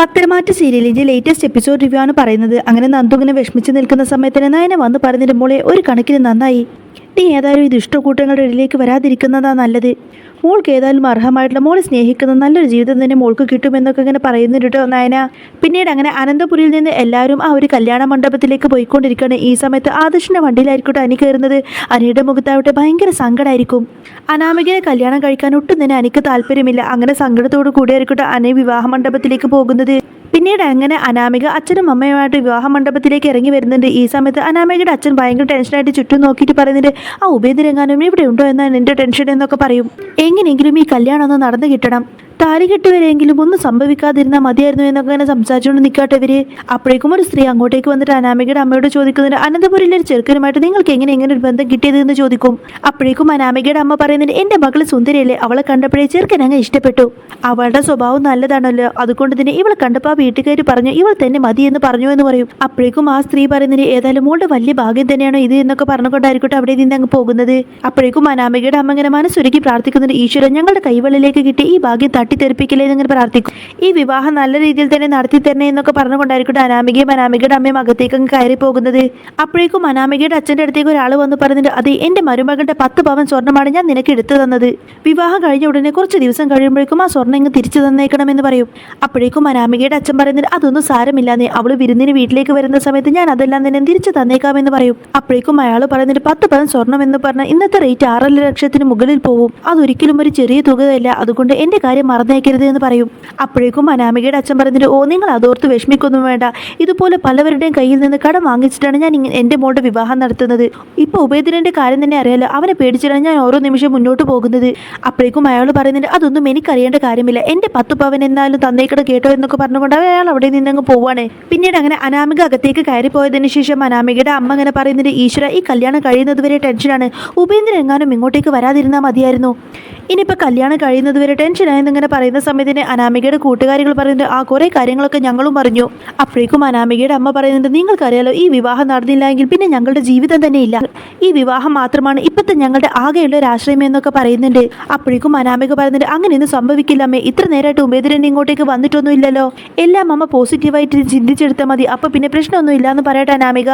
പത്തരമാറ്റ സീരിയലിന്റെ latest episode review ആണ് പറയുന്നത്. അങ്ങനെ നന്ദു ഇങ്ങനെ വിഷമിച്ച് നിൽക്കുന്ന സമയത്തിന് നയന വന്ന് പറഞ്ഞിരുമ്പോളെ ഒരു കണക്കിന് നന്നായി. നീ ഏതായാലും ഇത് ഇഷ്ടക്കൂട്ടങ്ങളുടെ ഇടയിലേക്ക് വരാതിരിക്കുന്നതാ നല്ലത്. മോൾക്ക് ഏതായാലും അർഹമായിട്ടുള്ള മോളെ സ്നേഹിക്കുന്ന നല്ലൊരു ജീവിതം തന്നെ മോൾക്ക് കിട്ടുമെന്നൊക്കെ ഇങ്ങനെ പറയുന്നുണ്ട് കേട്ടോ നയന. പിന്നീട് അങ്ങനെ അനന്തപുരിയിൽ നിന്ന് എല്ലാവരും ആ ഒരു കല്യാണ മണ്ഡപത്തിലേക്ക് പോയിക്കൊണ്ടിരിക്കുകയാണ്. ഈ സമയത്ത് ആദർശിന്റെ വണ്ടിയിലായിരിക്കട്ടെ അനി കയറുന്നത്. അനിയുടെ മുഖത്താവട്ടെ ഭയങ്കര സങ്കടമായിരിക്കും അനാമികനെ കല്യാണം കഴിക്കാൻ ഒട്ടും തന്നെ അനിക്ക് താല്പര്യമില്ല. അങ്ങനെ സങ്കടത്തോടു കൂടിയായിരിക്കട്ടെ അനി വിവാഹ മണ്ഡപത്തിലേക്ക് പോകുന്നത്. പിന്നീട് അങ്ങനെ അനാമിക അച്ഛനും അമ്മയുമായിട്ട് വിവാഹ മണ്ഡപത്തിലേക്ക് ഇറങ്ങി വരുന്നുണ്ട്. ഈ സമയത്ത് അനാമികയുടെ അച്ഛൻ ഭയങ്കര ടെൻഷനായിട്ട് ചുറ്റും നോക്കിയിട്ട് പറയുന്നുണ്ട് ആ ഉപേന്ദ്രങ്ങാനും ഇവിടെ ഉണ്ടോ എന്നാണ് എന്റെ ടെൻഷൻ എന്നൊക്കെ പറയും. എങ്ങനെയെങ്കിലും ഈ കല്യാണം ഒന്ന് നടന്നു കിട്ടണം. താലി വരെയെങ്കിലും ഒന്നും സംഭവിക്കാതിരുന്നാൽ മതിയായിരുന്നു എന്നൊക്കെ ഇങ്ങനെ സംസാരിച്ചുകൊണ്ട് നിൽക്കട്ടെ ഇവർ. അപ്പോഴേക്കും ഒരു സ്ത്രീ അങ്ങോട്ടേക്ക് വന്നിട്ട് അനാമികയുടെ അമ്മയോട് ചോദിക്കുന്നുണ്ട് അനന്തപുരിലെ ഒരു ചെറുക്കനുമായിട്ട് നിങ്ങൾക്ക് എങ്ങനെ എങ്ങനെ ഒരു ബന്ധം കിട്ടിയതെന്ന് ചോദിക്കും. അപ്പോഴേക്കും അനാമികയുടെ അമ്മ പറയുന്നുണ്ട് എന്റെ മകൾ സുന്ദരിയല്ലേ അവളെ കണ്ടപ്പോഴേ ചെറുക്കൻ അങ്ങ് ഇഷ്ടപ്പെട്ടു. അവളുടെ സ്വഭാവം നല്ലതാണല്ലോ അതുകൊണ്ട് തന്നെ ഇവൾ കണ്ടപ്പോൾ ആ വീട്ടുകാർ പറഞ്ഞു ഇവൾ തന്നെ മതി എന്ന് പറഞ്ഞു എന്ന് പറയും. അപ്പോഴേക്കും ആ സ്ത്രീ പറയുന്നത് ഏതായാലും മോളുടെ വലിയ ഭാഗ്യം തന്നെയാണോ ഇത്? എന്നൊക്കെ പറഞ്ഞുകൊണ്ടായിരിക്കട്ടെ അവിടെ നിന്ന് അങ്ങ് പോകുന്നത്. അപ്പോഴേക്കും അനാമികയുടെ അമ്മ ഇങ്ങനെ മനസ്സൊരുക്കി പ്രാർത്ഥിക്കുന്നുണ്ട് ഈശ്വരൻ ഞങ്ങളുടെ കൈവെള്ളിലേക്ക് കിട്ടി ഈ ഭാഗ്യം തട്ടിത്തെറിപ്പിക്കില്ലേ എന്നിങ്ങനെ പ്രാർത്ഥിക്കും. ഈ വിവാഹം നല്ല രീതിയിൽ തന്നെ നടത്തി തരണേ എന്നൊക്കെ പറഞ്ഞുകൊണ്ടായിരിക്കട്ടെ അനാമികയും അനാമികയുടെ അമ്മയും അകത്തേക്ക് അങ്ങ് കയറി പോകുന്നത് അപ്പോഴേക്കും അനാമികയുടെ അച്ഛന്റെ അടുത്തേക്ക് ഒരാൾ വന്ന് പറഞ്ഞിട്ട് അത് എന്റെ മരുമകളുടെ പത്ത് പവൻ സ്വർണമാണ് ഞാൻ നിനക്ക് എടുത്തു തന്നത്. വിവാഹം കഴിഞ്ഞ ഉടനെ കുറച്ച് ദിവസം കഴിയുമ്പോഴേക്കും ആ സ്വർണം ഇങ്ങ് തിരിച്ചു തന്നേക്കണമെന്ന് പറയും. അപ്പോഴേക്കും അനാമികയുടെ അച്ഛൻ പറയുന്നത് അതൊന്നും സാരമില്ലാന്നേ അവൾ വിരുന്നിന് വീട്ടിലേക്ക് വരുന്ന സമയത്ത് ഞാൻ അതെല്ലാം തന്നെ തിരിച്ചു തന്നേക്കാമെന്ന് പറയും. അപ്പോഴേക്കും അയാൾ പറയുന്നത് പത്ത് പവൻ സ്വർണം എന്ന് പറഞ്ഞാൽ ഇന്നത്തെ റേറ്റ് ആറര ലക്ഷത്തിന് മുകളിൽ പോവും. അതൊരിക്കലും ഒരു ചെറിയ തുകയല്ല. അതുകൊണ്ട് എന്റെ കാര്യം മറന്നേക്കരുത് എന്ന് പറയും. അപ്പോഴേക്കും അനാമികയുടെ അച്ഛൻ പറഞ്ഞിട്ട് ഓ നിങ്ങൾ അതോർത്ത് വിഷമിക്കൊന്നും വേണ്ട. ഇതുപോലെ പലവരുടെയും കയ്യിൽ നിന്ന് കടം വാങ്ങിച്ചിട്ടാണ് ഞാൻ എന്റെ മോളുടെ വിവാഹം നടത്തുന്നത്. ഇപ്പോൾ ഉപേന്ദ്രന്റെ കാര്യം തന്നെ അറിയാലോ. അവനെ പേടിച്ചിട്ടാണ് ഞാൻ ഓരോ നിമിഷം മുന്നോട്ട് പോകുന്നത്. അപ്പോഴേക്കും അയാൾ പറയുന്നുണ്ട് അതൊന്നും എനിക്കറിയേണ്ട കാര്യമില്ല. എന്റെ പത്ത് പവൻ എന്നാലും തന്നേക്കട കേട്ടോ എന്നൊക്കെ പറഞ്ഞുകൊണ്ട് അയാൾ അവിടെ നിന്നങ്ങ് പോവാണ്. പിന്നീട് അങ്ങനെ അനാമിക അകത്തേക്ക് കയറി പോയതിന് ശേഷം അനാമികയുടെ അമ്മ അങ്ങനെ പറയുന്നുണ്ട് ഈശ്വര ഈ കല്യാണം കഴിയുന്നത് വരെ ടെൻഷനാണ്. ഉപേന്ദ്രൻ എങ്ങാനും ഇങ്ങോട്ടേക്ക് വരാതിരുന്നാൽ മതിയായിരുന്നു. ഇനിയിപ്പോൾ കല്യാണം കഴിയുന്നത് വരെ ടെൻഷനായെന്നിങ്ങനെ പറയുന്ന സമയത്തിന് അനാമികയുടെ കൂട്ടുകാരികൾ പറയുന്നത് ആ കുറേ കാര്യങ്ങളൊക്കെ ഞങ്ങളും പറഞ്ഞു അപ്പോഴേക്കും അനാമികയുടെ അമ്മ പറയുന്നുണ്ട് നിങ്ങൾക്കറിയാലോ ഈ വിവാഹം നടന്നില്ല എങ്കിൽ പിന്നെ ഞങ്ങളുടെ ജീവിതം തന്നെ ഇല്ല. ഈ വിവാഹം മാത്രമാണ് ഇപ്പോഴത്തെ ഞങ്ങളുടെ ആകെയുള്ള ഒരു ആശ്രയം എന്നൊക്കെ പറയുന്നുണ്ട്. അപ്പോഴേക്കും അനാമിക പറയുന്നുണ്ട് അങ്ങനെയൊന്നും സംഭവിക്കില്ല അമ്മേ. ഇത്ര നേരമായിട്ട് ഉമേന്ദ്രൻ ഇങ്ങോട്ടേക്ക് വന്നിട്ടൊന്നും ഇല്ലല്ലോ. എല്ലാം അമ്മ പോസിറ്റീവായിട്ട് ചിന്തിച്ചെടുത്താൽ മതി. അപ്പോൾ പിന്നെ പ്രശ്നമൊന്നും ഇല്ലാന്ന് പറയട്ടെ അനാമിക.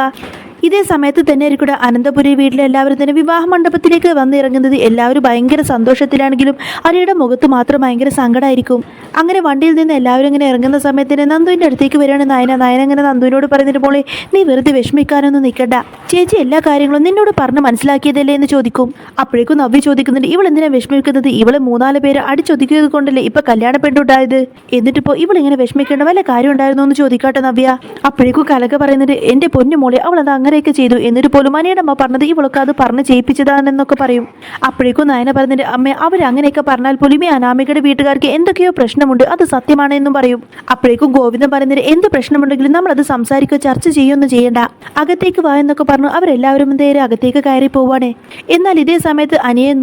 ഇതേ സമയത്ത് തന്നെ ആയിരിക്കും അനന്തപുരി വീട്ടിലെ എല്ലാവരും തന്നെ വിവാഹ മണ്ഡപത്തിലേക്ക് വന്നിറങ്ങുന്നത് എല്ലാവരും ഭയങ്കര സന്തോഷത്തിലാണെങ്കിലും അനിയുടെ മുഖത്ത് മാത്രം ഭയങ്കര സങ്കടമായിരിക്കും അങ്ങനെ വണ്ടിയിൽ നിന്ന് എല്ലാവരും ഇങ്ങനെ ഇറങ്ങുന്ന സമയത്തിന് നന്ദുവിന്റെ അടുത്തേക്ക് വരികയാണ് നയന. നയന അങ്ങനെ നന്ദുവിനോട് പറയുന്നതിന് പോലെ നീ വെറുതെ വിഷമിക്കാനൊന്നും നിൽക്കണ്ട. ചേച്ചി എല്ലാ കാര്യങ്ങളും നിന്നോട് പറഞ്ഞ് മനസ്സിലാക്കിയതല്ലേ എന്ന് ചോദിക്കും. അപ്പോഴേക്കും നവ്യ ചോദിക്കുന്നുണ്ട് ഇവൾ എന്തിനാ വിഷമിക്കുന്നത്? ഇവളെ മൂന്നാൽ പേര് അടിച്ചൊതുക്കിയത് കൊണ്ടല്ലേ ഇപ്പൊ കല്യാണ പെണ്ണുണ്ടായത് എന്നിട്ടിപ്പോ ഇവൾ ഇങ്ങനെ വിഷമിക്കേണ്ട വല്ല കാര്യം ഉണ്ടായിരുന്നു എന്ന് ചോദിക്കാട്ടെ നവ്യ. അപ്പോഴേക്കും കലക പറയുന്നുണ്ട് എന്റെ പൊന്നു മോളെ അത് അങ്ങനെയൊക്കെ ചെയ്തു എന്നിട്ട് പോലും അനിയുടെ അമ്മ പറഞ്ഞത് ഇവളൊക്കെ അത് പറഞ്ഞ് ചെയ്യിപ്പിച്ചതാണെന്നൊക്കെ പറയും. അപ്പോഴേക്കും നയന പറഞ്ഞിട്ട് അമ്മ അവർ അങ്ങനെയൊക്കെ പറഞ്ഞാൽ പോലും ഈ അനാമികയുടെ വീട്ടുകാർക്ക് എന്തൊക്കെയോ പ്രശ്നമുണ്ട് അത് സത്യമാണെന്നും പറയും. അപ്പോഴേക്കും ഗോവിന്ദൻ പറയുന്നത് എന്ത് പ്രശ്നമുണ്ടെങ്കിലും നമ്മൾ അത് സംസാരിക്കുക ചർച്ച ചെയ്യുമെന്ന് ചെയ്യണ്ട. അകത്തേക്ക് വാ എന്നൊക്കെ പറഞ്ഞു അവരെല്ലാവരും നേരെ അകത്തേക്ക് കയറി പോവാണ്. എന്നാൽ ഇതേ സമയത്ത് അനിയൻ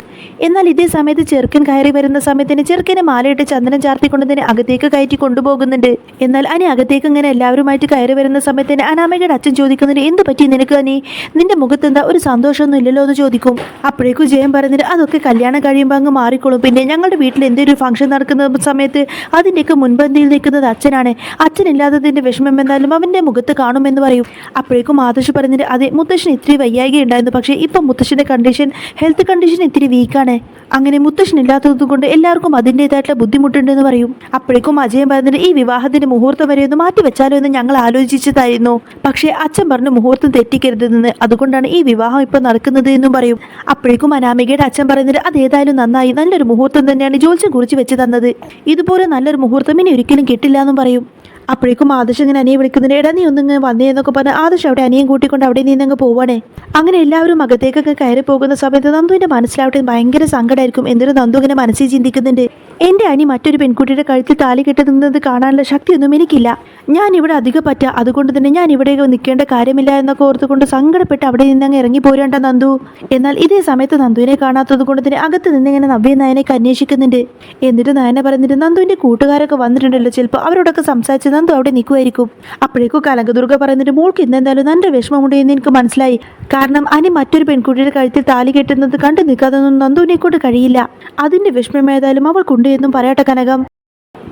എന്നാൽ ഇതേ സമയത്ത് ചെറുക്കൻ കയറി വരുന്ന സമയത്തിന് ചെറുക്കനെ മാലയിട്ട് ചന്ദനം ചാർത്തിക്കൊണ്ട് തന്നെ അകത്തേക്ക് കയറ്റി കൊണ്ടുപോകുന്നുണ്ട്. എന്നാൽ അനി അകത്തേക്ക് ഇങ്ങനെ എല്ലാവരുമായിട്ട് കയറി വരുന്ന സമയത്തിന് അനാമികയുടെ അച്ഛൻ ചോദിക്കുന്നുണ്ട് എന്ത് പറ്റി നിനക്ക് തന്നെ നിന്റെ മുഖത്ത് എന്താ ഒരു സന്തോഷമൊന്നും ഇല്ലല്ലോ എന്ന് ചോദിക്കും. അപ്പോഴേക്കും ജയം പറഞ്ഞിട്ട് അതൊക്കെ കല്യാണം കഴിയുമ്പോൾ അങ്ങ് മാറിക്കോളും. പിന്നെ ഞങ്ങളുടെ വീട്ടിൽ എന്തൊരു ഫംഗ്ഷൻ നടക്കുന്ന സമയത്ത് അതിന്റെയൊക്കെ മുൻപന്തിയിൽ നിൽക്കുന്നത് അച്ഛനാണ്. അച്ഛനില്ലാത്തതിന്റെ വിഷമം എന്നാലും അവന്റെ മുഖത്ത് കാണുമെന്ന് പറയും. അപ്പോഴേക്കും മാതൃശ് പറഞ്ഞിട്ട് അതെ മുത്തശ്ശൻ ഇത്തിരി വയ്യായിക ഉണ്ടായിരുന്നു പക്ഷേ ഇപ്പം മുത്തശ്ശന്റെ കണ്ടീഷൻ ഹെൽത്ത് കണ്ടീഷൻ ഇത്തിരി വീക്കാണ് അങ്ങനെ മുത്തശ്ശൻ ഇല്ലാത്തത് കൊണ്ട് എല്ലാവർക്കും അതിന്റെതായിട്ടുള്ള ബുദ്ധിമുട്ടുണ്ടെന്ന് പറയും. അപ്പോഴേക്കും അജയൻ പറഞ്ഞിട്ട് ഈ വിവാഹത്തിന്റെ മുഹൂർത്തം വരെ ഒന്ന് മാറ്റി വെച്ചാലോ എന്ന് ഞങ്ങൾ ആലോചിച്ചതായിരുന്നു. പക്ഷേ അച്ഛൻ പറഞ്ഞു മുഹൂർത്തം തെറ്റിക്കരുതെന്ന് അതുകൊണ്ടാണ് ഈ വിവാഹം ഇപ്പോൾ നടക്കുന്നത് എന്നും പറയും. അപ്പോഴേക്കും അനാമികയുടെ അച്ഛൻ പറയുന്നത് അതേതായാലും നന്നായി നല്ലൊരു മുഹൂർത്തം തന്നെയാണ് ജോത്സ്യം കുറിച്ച് വെച്ച് തന്നത്. ഇതുപോലെ നല്ലൊരു മുഹൂർത്തം ഇനി ഒരിക്കലും കിട്ടില്ല എന്നും പറയും. അപ്പോഴേക്കും ആദർശ് ഇങ്ങനെ അനിയെ വിളിക്കുന്നുണ്ട് എടാ നീ ഒന്നിങ്ങ് വന്നേ എന്നൊക്കെ പറഞ്ഞ് ആദർശ് അവിടെ അനിയും കൂട്ടിക്കൊണ്ട് അവിടെ നിന്നങ്ങ് പോവാണേ. അങ്ങനെ എല്ലാവരും അകത്തേക്കൊക്കെ കയറി പോകുന്ന സമയത്ത് നന്ദുവിന്റെ മനസ്സിലാവട്ടെ ഭയങ്കര സങ്കടമായിരിക്കും എന്നിട്ട് നന്ദു ഇങ്ങനെ മനസ്സിൽ ചിന്തിക്കുന്നുണ്ട് എന്റെ അനി മറ്റൊരു പെൺകുട്ടിയുടെ കഴുത്തിൽ താലി കെട്ടുന്നത് കാണാനുള്ള ശക്തിയൊന്നും എനിക്കില്ല. ഞാൻ ഇവിടെ അധികം പറ്റുക അതുകൊണ്ട് തന്നെ ഞാൻ ഇവിടെ നിൽക്കേണ്ട കാര്യമില്ല എന്നൊക്കെ ഓർത്തുകൊണ്ട് സങ്കടപ്പെട്ട് അവിടെ നിന്നങ്ങ് ഇറങ്ങി പോരേണ്ട നന്ദു. എന്നാൽ ഇതേ സമയത്ത് നന്ദുവിനെ കാണാത്തത് കൊണ്ട് തന്നെ അകത്ത് നിന്നിങ്ങനെ നവ്യ നായനൊക്കെ അന്വേഷിക്കുന്നുണ്ട്. എന്നിട്ട് നായന പറഞ്ഞിട്ട് നന്ദുവിന്റെ കൂട്ടുകാരൊക്കെ വന്നിട്ടുണ്ടല്ലോ ചിലപ്പോൾ അവരോടൊക്കെ സംസാരിച്ച് നന്ദു അവിടെ നിൽക്കുമായിരിക്കും അപ്പോഴേക്കും കലങ്കദുർഗ പറഞ്ഞിട്ട് മോൾക്ക് ഇന്നെന്തായാലും നല്ല വിഷമമുണ്ട് എന്ന് എനിക്ക് മനസ്സിലായി. കാരണം അനി മറ്റൊരു പെൺകുട്ടിയുടെ കഴുത്തിൽ താലി കെട്ടുന്നത് കണ്ടു നിൽക്കാതൊന്നും നന്ദുവിനെ കൊണ്ട് കഴിയില്ല. അതിന്റെ വിഷമം ഏതായാലും അവൾക്കുണ്ട് എന്നും പറയട്ടെ കനകം.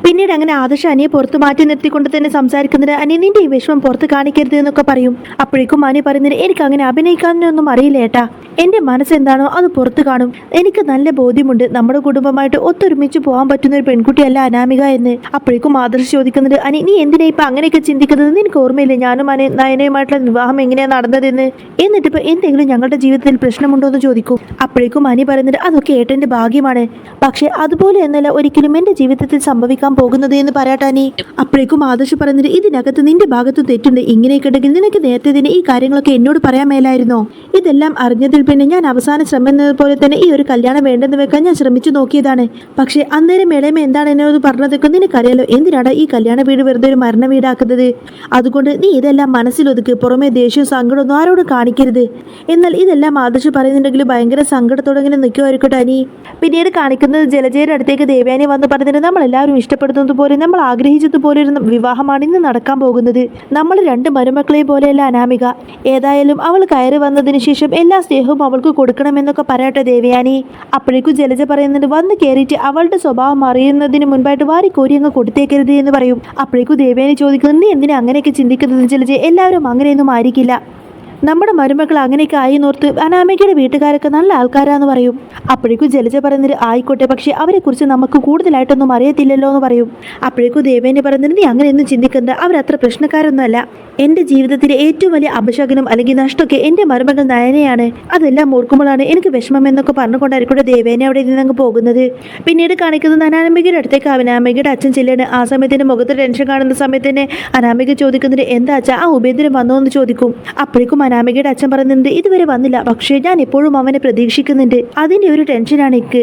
പിന്നീട് അങ്ങനെ ആദർശ അനിയെ പുറത്തു മാറ്റി നിർത്തിക്കൊണ്ട് തന്നെ സംസാരിക്കുന്നത് അനി നിന്റെ ഈ വിഷമം പുറത്ത് കാണിക്കരുത് എന്നൊക്കെ പറയും. അപ്പോഴേക്കും അനി പറയുന്നത് എനിക്ക് അങ്ങനെ അഭിനയിക്കാനൊന്നും അറിയില്ല ഏട്ടാ. എന്റെ മനസ്സെന്താണോ അത് പുറത്ത് കാണും. എനിക്ക് നല്ല ബോധ്യമുണ്ട്. നമ്മുടെ കുടുംബമായിട്ട് ഒത്തൊരുമിച്ച് പോകാൻ പറ്റുന്ന ഒരു പെൺകുട്ടിയല്ല അനാമിക എന്ന്. അപ്പോഴേക്കും ആദർശ് ചോദിക്കുന്നത് അനി നീ എന്തിനാ ഇപ്പൊ അങ്ങനെയൊക്കെ ചിന്തിക്കുന്നത്? നിനക്ക് ഓർമ്മയില്ല ഞാനും അനി നയനയുമായിട്ടുള്ള വിവാഹം എങ്ങനെയാണ് നടന്നതെന്ന്? എന്നിട്ട് എന്തെങ്കിലും ഞങ്ങളുടെ ജീവിതത്തിൽ പ്രശ്നമുണ്ടോ എന്ന് ചോദിക്കും. അപ്പോഴേക്കും അനി പറയുന്നത് അതൊക്കെ ഏട്ടന്റെ ഭാഗ്യമാണ്. പക്ഷെ അതുപോലെ എന്നല്ല ഒരിക്കലും എന്റെ ജീവിതത്തിൽ സംഭവിക്കാൻ പോകുന്നത് എന്ന് പറയട്ടാനി അപ്പോഴേക്കും ആദർശ് പറയുന്നത് ഇതിനകത്ത് നിന്റെ ഭാഗത്ത് തെറ്റുണ്ട്. ഇങ്ങനെയൊക്കെ ഉണ്ടെങ്കിൽ നിനക്ക് നേരത്തെ തന്നെ ഈ കാര്യങ്ങളൊക്കെ എന്നോട് പറയാൻ മേലായിരുന്നോ? ഇതെല്ലാം അറിഞ്ഞതിൽ പിന്നെ ഞാൻ അവസാന ശ്രമം പോലെ തന്നെ ഈ ഒരു കല്യാണം വേണ്ടെന്ന് വെക്കാൻ ഞാൻ ശ്രമിച്ചു നോക്കിയതാണ്. പക്ഷേ അന്നേരം മേളയമ എന്താണ് എന്നോട് പറഞ്ഞതൊക്കെ നിനക്കറിയാലോ? എന്തിനാണ് ഈ കല്യാണ വീട് വെറുതെ ഒരു മരണ വീടാക്കുന്നത്? അതുകൊണ്ട് നീ ഇതെല്ലാം മനസ്സിലൊതുക്ക് പുറമെ ദേഷ്യവും സങ്കടമൊന്നും ആരോടും കാണിക്കരുത്. എന്നാൽ ഇതെല്ലാം ആദർശ് പറയുന്നുണ്ടെങ്കിൽ ഭയങ്കര സങ്കടത്തോടെ ഇങ്ങനെ നിൽക്കുമായിരിക്കട്ടെ അനി. പിന്നീട് കാണിക്കുന്നത് ജലജയുടെ അടുത്തേക്ക് ദേവയാനി വന്ന് പറഞ്ഞിട്ട് നമ്മൾ എല്ലാവരും ഇഷ്ടപ്പെടുന്നത് പോലെ നമ്മൾ ആഗ്രഹിച്ചതുപോലെ ഒരു വിവാഹമാണ് ഇന്ന് നടക്കാൻ പോകുന്നത്. നമ്മൾ രണ്ട് മരുമക്കളെ പോലെയല്ല അനാമിക. ഏതായാലും അവൾ കയറി വന്നതിന് ശേഷം എല്ലാ സ്നേഹവും അവൾക്ക് കൊടുക്കണമെന്നൊക്കെ പറയട്ടെ ദേവയാനി. അപ്പോഴേക്കും ജലജ പറയുന്നുണ്ട് വന്ന് കയറിയിട്ട് അവളുടെ സ്വഭാവം അറിയുന്നതിന് മുൻപായിട്ട് വാരി കോരി അങ്ങ് കൊടുത്തേക്കരുത് എന്ന് പറയും. അപ്പോഴേക്കും ദേവയാനി ചോദിക്കുന്നത് നീ എന്തിനാ അങ്ങനെയൊക്കെ ചിന്തിക്കുന്നത് ജലജ? എല്ലാവരും അങ്ങനെയൊന്നും ആയിരിക്കില്ല. നമ്മുടെ മരുമകൾ അങ്ങനെയൊക്കെ ആയി നോർത്ത് അനാമികയുടെ വീട്ടുകാരൊക്കെ നല്ല ആൾക്കാരാന്ന് പറയും. അപ്പോഴേക്കും ജലജ പറയുന്നത് ആയിക്കോട്ടെ പക്ഷേ അവരെക്കുറിച്ച് നമുക്ക് കൂടുതലായിട്ടൊന്നും അറിയത്തില്ലല്ലോ എന്ന് പറയും. അപ്പോഴേക്കും ദേവേനെ പറയുന്നത് നീ അങ്ങനെയൊന്നും ചിന്തിക്കണ്ട അവരത്ര പ്രശ്നക്കാരൊന്നുമല്ല. എന്റെ ജീവിതത്തിലെ ഏറ്റവും വലിയ അപശകനം അല്ലെങ്കിൽ നഷ്ടമൊക്കെ എന്റെ മരുമകൾ നയനയാണ്. അതെല്ലാം ഓർക്കുമ്പോഴാണ് എനിക്ക് വിഷമം എന്നൊക്കെ പറഞ്ഞുകൊണ്ടായിരിക്കും ദേവേനെ അവിടെ നിന്ന് അങ്ങ് പോകുന്നത്. പിന്നീട് കാണിക്കുന്നത് അനാമികയുടെ അടുത്തേക്ക്. അനാമികയുടെ അച്ഛൻ ചെല്ലാണ്. ആ സമയത്തിന്റെ മുഖത്ത് ടെൻഷൻ കാണുന്ന സമയത്ത് തന്നെ അനാമിക ചോദിക്കുന്നത് എന്താ അച്ഛാ ആ ഉപേന്ദ്രൻ വന്നോ എന്ന് ചോദിക്കും. അപ്പോഴേക്കും അനാമികയുടെ അച്ഛൻ പറയുന്നുണ്ട് ഇതുവരെ വന്നില്ല. പക്ഷേ ഞാൻ എപ്പോഴും അവനെ പ്രതീക്ഷിക്കുന്നുണ്ട്. അതിന്റെ ഒരു ടെൻഷനാണ് എനിക്ക്.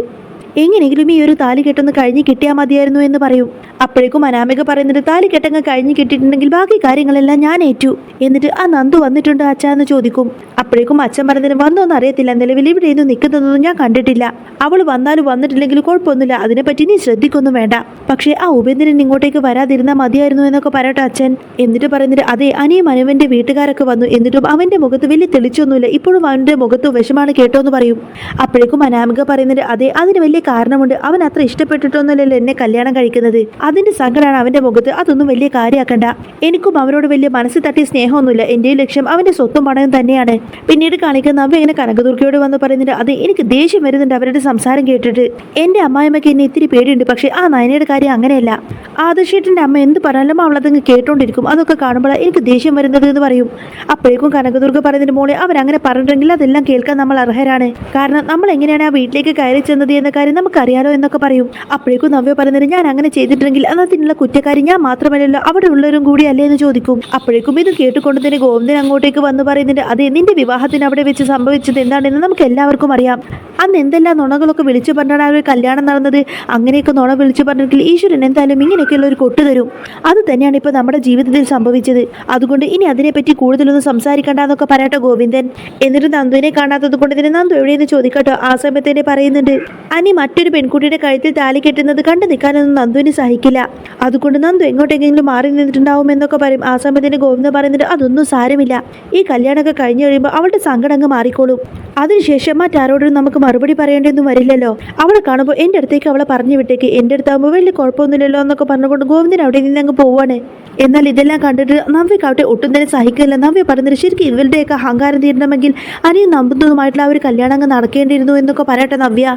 എങ്ങനെയെങ്കിലും ഈ ഒരു താലി കെട്ടൊന്ന് കഴിഞ്ഞ് കിട്ടിയാൽ മതിയായിരുന്നു എന്ന് പറയും. അപ്പോഴേക്കും അനാമിക പറയുന്നത് താലി കെട്ടങ്ങ് കഴിഞ്ഞ് കിട്ടിയിട്ടുണ്ടെങ്കിൽ ബാക്കി കാര്യങ്ങളെല്ലാം ഞാൻ ഏറ്റു. എന്നിട്ട് ആ നന്ദു വന്നിട്ടുണ്ട് അച്ഛ എന്ന് ചോദിക്കും. അപ്പോഴേക്കും അച്ഛൻ പറഞ്ഞതിന് വന്നോന്ന് അറിയത്തില്ല നിലവിൽ ഇവിടെ നിന്ന് നിൽക്കുന്നതൊന്നും ഞാൻ കണ്ടിട്ടില്ല. അവൾ വന്നാലും വന്നിട്ടില്ലെങ്കിൽ കുഴപ്പമൊന്നുമില്ല അതിനെപ്പറ്റി നീ ശ്രദ്ധിക്കൊന്നും വേണ്ട. പക്ഷേ ആ ഉപേന്ദ്രൻ ഇങ്ങോട്ടേക്ക് വരാതിരുന്നാൽ മതിയായിരുന്നു എന്നൊക്കെ പറയട്ടെ അച്ഛൻ. എന്നിട്ട് പറയുന്നത് അതെ അനിയും അനുവന്റെ വീട്ടുകാരൊക്കെ വന്നു. എന്നിട്ടും അവന്റെ മുഖത്ത് വലിയ തെളിച്ചൊന്നുമില്ല. ഇപ്പോഴും അവന്റെ മുഖത്ത് വിഷമാണ് കേട്ടോ എന്ന് പറയും. അപ്പോഴേക്കും അനാമിക പറയുന്നത് അതെ അതിന് വലിയ കാരണമുണ്ട്. അവൻ അത്ര ഇഷ്ടപ്പെട്ടിട്ടൊന്നുമല്ലല്ലോ എന്നെ കല്യാണം കഴിക്കുന്നത്. അതിന്റെ സങ്കടമാണ് അവന്റെ മുഖത്ത്. അതൊന്നും വലിയ കാര്യമാക്കണ്ട. എനിക്കും അവനോട് വലിയ മനസ്സിൽ തട്ടിയ സ്നേഹമൊന്നുമില്ല. എന്റെ ലക്ഷ്യം അവന്റെ സ്വത്തും പണവും തന്നെയാണ്. പിന്നീട് കാണിക്കുന്ന അവ ഇങ്ങനെ കനകദുർഗയോട് വന്ന് പറയുന്നുണ്ട് അത് എനിക്ക് ദേഷ്യം വരുന്നുണ്ട് അവരുടെ സംസാരം കേട്ടിട്ട്. എന്റെ അമ്മായിമ്മയ്ക്ക് എന്നെ ഇത്തിരി പേടിയുണ്ട് പക്ഷേ ആ നയനയുടെ കാര്യം അങ്ങനെയല്ല. ആദർശേട്ടന്റെ അമ്മ എന്ത് പറഞ്ഞാലും അവളതങ്ങ് കേട്ടോണ്ടിരിക്കും. അതൊക്കെ കാണുമ്പോൾ എനിക്ക് ദേഷ്യം വരുന്നത് എന്ന് പറയും. അപ്പോഴേക്കും കനകദുർഗ പറയുന്നതിന് മോളെ അവരങ്ങനെ പറഞ്ഞിട്ടുണ്ടെങ്കിൽ അതെല്ലാം കേൾക്കാൻ നമ്മൾ അർഹരാണ്. കാരണം നമ്മൾ എങ്ങനെയാണ് ആ വീട്ടിലേക്ക് കയറി ചെന്നത് എന്ന കാര്യം നമുക്കറിയാലോ എന്നൊക്കെ പറയും. അപ്പോഴേക്കും നവ്യ പറയുന്നത് ഞാൻ അങ്ങനെ ചെയ്തിട്ടുണ്ടെങ്കിൽ അതിനുള്ള കുറ്റക്കാരി ഞാൻ മാത്രമല്ലല്ലോ അവിടെ ഉള്ളവരും കൂടി അല്ലേ എന്ന് ചോദിക്കും. അപ്പോഴേക്കും ഇത് കേട്ടുകൊണ്ട് തന്നെ ഗോവിന്ദൻ അങ്ങോട്ടേക്ക് വന്ന് പറയുന്നുണ്ട് അതെ നിന്റെ വിവാഹത്തിന് അവിടെ വെച്ച് സംഭവിച്ചത് എന്താണെന്ന് നമുക്ക് എല്ലാവർക്കും അറിയാം. അന്ന് എന്തെല്ലാം നുണകളൊക്കെ വിളിച്ചു പറഞ്ഞാണ് ഒരു കല്യാണം നടന്നത്. അങ്ങനെയൊക്കെ നുണ വിളിച്ചു പറഞ്ഞെങ്കിൽ ഈശ്വരൻ എന്തായാലും ഇങ്ങനെയൊക്കെയുള്ള ഒരു കൊട്ട് തരും. അത് തന്നെയാണ് ഇപ്പോൾ നമ്മുടെ ജീവിതത്തിൽ സംഭവിച്ചത്. അതുകൊണ്ട് ഇനി അതിനെപ്പറ്റി കൂടുതലൊന്നും സംസാരിക്കണ്ടെന്നൊക്കെ പറയട്ടെ ഗോവിന്ദൻ. എന്നിട്ട് നന്ദുവിനെ കാണാത്തത് കൊണ്ട് തന്നെ നന്ദു എവിടെയെന്ന് ചോദിക്കട്ടോ? ആ സമയത്ത് തന്നെ പറയുന്നുണ്ട് അനി മറ്റൊരു പെൺകുട്ടിയുടെ കഴുത്തിൽ താലി കെട്ടുന്നത് കണ്ടു നിൽക്കാനൊന്നും നന്ദുവിന് സഹിക്കില്ല. അതുകൊണ്ട് നന്ദു എങ്ങോട്ടെങ്കിലും മാറി നിന്നിട്ടുണ്ടാവും എന്നൊക്കെ പറയും. ആ സമയത്തിന് ഗോവിന്ദ പറയുന്നുണ്ട് അതൊന്നും സാരമില്ല. ഈ കല്യാണമൊക്കെ കഴിഞ്ഞു കഴിയുമ്പോൾ അവളുടെ സങ്കടം അങ്ങ് മാറിക്കോളും. അതിനുശേഷം മറ്റാരോടും നമുക്ക് മറുപടി പറയേണ്ടതൊന്നും വരില്ലല്ലോ. അവളെ കാണുമ്പോൾ എന്റെ അടുത്തേക്ക് അവളെ പറഞ്ഞു വിട്ടേക്ക്. എന്റെ അടുത്താകുമ്പോൾ വലിയ കുഴപ്പമൊന്നുമില്ലല്ലോ എന്നൊക്കെ പറഞ്ഞുകൊണ്ട് ഗോവിന്ദൻ അവിടെ നിന്ന് അങ്ങ് പോവാണ്. എന്നാൽ ഇതെല്ലാം കണ്ടിട്ട് നവ്യക്കാവട്ടെ ഒട്ടും തന്നെ സഹിക്കില്ല. നവ്യ പറഞ്ഞത് ശരിക്കും ഇവരുടെയൊക്കെ അഹങ്കാരം തീരണമെങ്കിൽ അനിയും നമ്പുന്നതുമായിട്ടുള്ള ആ ഒരു കല്യാണം അങ്ങ് നടക്കേണ്ടിയിരുന്നു എന്നൊക്കെ പറയട്ടെ നവ്യ.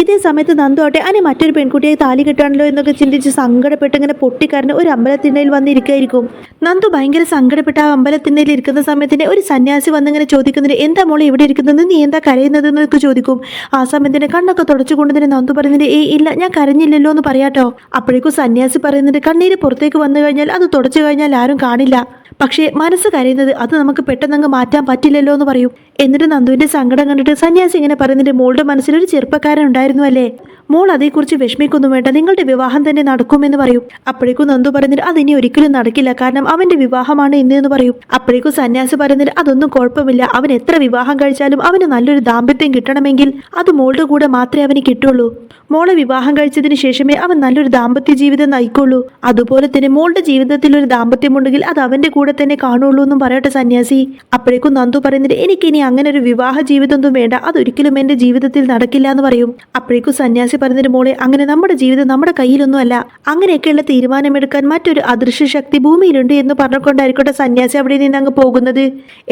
ഇതേ സമയത്ത് നന്ദോട്ടെ അനി മറ്റൊരു പെൺകുട്ടിയെ താലി കെട്ടാണല്ലോ എന്നൊക്കെ ചിന്തിച്ച് സങ്കടപ്പെട്ട് ഇങ്ങനെ പൊട്ടിക്കരഞ്ഞ് ഒരു അമ്പലത്തിണ്ണയിൽ വന്നിരിക്കായിരിക്കും. നന്ദു ഭയങ്കര സങ്കടപ്പെട്ട് ആ അമ്പലത്തിണ്ണയിൽ ഇരിക്കുന്ന സമയത്തിന് ഒരു സന്യാസി വന്നിങ്ങനെ ചോദിക്കുന്നതിന് എന്താ മോളെ ഇവിടെ ഇരിക്കുന്നത്? നീ എന്താ കരയുന്നത്? എന്നൊക്കെ ചോദിക്കും. ആ സമയത്തിന് കണ്ണൊക്കെ തുടച്ചുകൊണ്ട് തന്നെ നന്ദു പറയുന്നത് ഏ ഇല്ല ഞാൻ കരഞ്ഞില്ലല്ലോ എന്ന് പറയാട്ടോ. അപ്പോഴേക്കും സന്യാസി പറയുന്നത് കണ്ണീര് പുറത്തേക്ക് വന്നു കഴിഞ്ഞാൽ അത് തുടച്ചു കഴിഞ്ഞാൽ ആരും കാണില്ല. പക്ഷേ മനസ്സ് കരയുന്നത് അത് നമുക്ക് പെട്ടെന്ന് അങ്ങ് മാറ്റാൻ പറ്റില്ലല്ലോ എന്ന് പറയും. എന്നിട്ട് നന്ദുവിന്റെ സങ്കടം കണ്ടിട്ട് സന്യാസി ഇങ്ങനെ പറയുന്നതിന്റെ മോളുടെ മനസ്സിൽ ഒരു ചെറുപ്പക്കാരൻ ഉണ്ടായിരുന്നു അല്ലേ? മോൾ അതേക്കുറിച്ച് വിഷമിക്കൊന്നും വേണ്ട നിങ്ങളുടെ വിവാഹം തന്നെ നടക്കുമെന്ന് പറയും. അപ്പോഴേക്കും നന്ദു പറയുന്നിട്ട് അതിനി ഒരിക്കലും നടക്കില്ല കാരണം അവന്റെ വിവാഹമാണ് ഇന്ന് എന്ന് പറയും. അപ്പോഴേക്കും സന്യാസി പറയുന്നിട്ട് അതൊന്നും കുഴപ്പമില്ല അവൻ എത്ര വിവാഹം കഴിച്ചാലും അവന് നല്ലൊരു ദാമ്പത്യം കിട്ടണമെങ്കിൽ അത് മോളുടെ കൂടെ മാത്രമേ അവന് കിട്ടുള്ളൂ. മോളെ വിവാഹം കഴിച്ചതിന് ശേഷമേ അവൻ നല്ലൊരു ദാമ്പത്യ ജീവിതം നയിക്കുള്ളൂ. അതുപോലെ തന്നെ മോളുടെ ജീവിതത്തിൽ ഒരു ദാമ്പത്യമുണ്ടെങ്കിൽ അത് അവന്റെ കൂടെ കൂടെ തന്നെ കാണുള്ളൂ എന്നും പറയട്ടെ സന്യാസി. അപ്പോഴേക്കും നന്ദു പറയുന്നത് എനിക്കിനി അങ്ങനെ ഒരു വിവാഹ ജീവിതമൊന്നും വേണ്ട. അതൊരിക്കലും എന്റെ ജീവിതത്തിൽ നടക്കില്ല എന്ന് പറയും. അപ്പോഴേക്കും സന്യാസി പറയുന്നതിന് മോളെ അങ്ങനെ നമ്മുടെ ജീവിതം നമ്മുടെ കയ്യിലൊന്നുമല്ല. അങ്ങനെയൊക്കെയുള്ള തീരുമാനമെടുക്കാൻ മറ്റൊരു അദൃശ്യ ശക്തി ഭൂമിയിലുണ്ട് എന്ന് പറഞ്ഞുകൊണ്ടായിരിക്കട്ടെ സന്യാസി അവിടെ നിന്ന് അങ്ങ് പോകുന്നത്.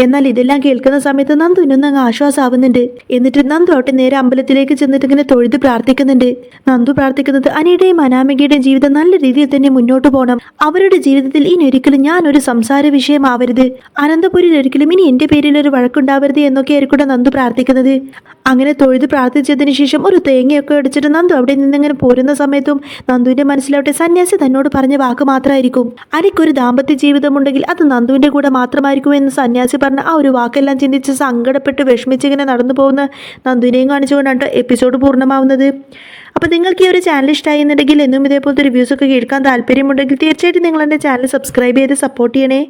എന്നാൽ ഇതെല്ലാം കേൾക്കുന്ന സമയത്ത് നന്ദുവിനൊന്നും അങ്ങ് ആശ്വാസമാവുന്നുണ്ട്. എന്നിട്ട് നന്ദു അവിടെ നേരെ അമ്പലത്തിലേക്ക് ചെന്നിട്ട് ഇങ്ങനെ തൊഴുത് പ്രാർത്ഥിക്കുന്നുണ്ട്. നന്ദു പ്രാർത്ഥിക്കുന്നത് അനിയുടെയും അനാമികയുടെയും ജീവിതം നല്ല രീതിയിൽ തന്നെ മുന്നോട്ട് പോകണം. അവരുടെ ജീവിതത്തിൽ ഇനി ഒരിക്കലും ഞാൻ ഒരു സംസാര വിഷയമാവരുത്. അനന്തപുരിൽ ഒരിക്കലും ഇനി എന്റെ പേരിൽ ഒരു വഴക്കുണ്ടാവരുത് എന്നൊക്കെ ആയിരിക്കും നന്ദു പ്രാർത്ഥിക്കുന്നത്. അങ്ങനെ തൊഴുത് പ്രാർത്ഥിച്ചതിന് ശേഷം ഒരു തേങ്ങയൊക്കെ അടിച്ചിട്ട് നന്ദു അവിടെ നിന്നിങ്ങനെ പോരുന്ന സമയത്തും നന്ദുവിന്റെ മനസ്സിലാവട്ടെ സന്യാസി തന്നോട് പറഞ്ഞ വാക്ക് മാത്രമായിരിക്കും. അനിക്കൊരു ദാമ്പത്യ ജീവിതമുണ്ടെങ്കിൽ അത് നന്ദുവിന്റെ കൂടെ മാത്രമായിരിക്കും എന്ന് സന്യാസി പറഞ്ഞ ആ ഒരു വാക്കെല്ലാം ചിന്തിച്ച് സങ്കടപ്പെട്ട് വിഷമിച്ചിങ്ങനെ നടന്നു പോകുന്ന നന്ദുവിനെയും കാണിച്ചുകൊണ്ടാണ് എപ്പിസോഡ് പൂർണമാവുന്നത്. അപ്പോൾ നിങ്ങൾക്ക് ഈ ഒരു ചാനൽ ഇഷ്ടമായി എന്നുണ്ടെങ്കിൽ എന്നും ഇതേപോലത്തെ റിവ്യൂസ് ഒക്കെ കേൾക്കാൻ താല്പര്യമുണ്ടെങ്കിൽ തീർച്ചയായിട്ടും നിങ്ങൾ എന്റെ ചാനൽ സബ്സ്ക്രൈബ് ചെയ്ത് സപ്പോർട്ട് ചെയ്യണേ.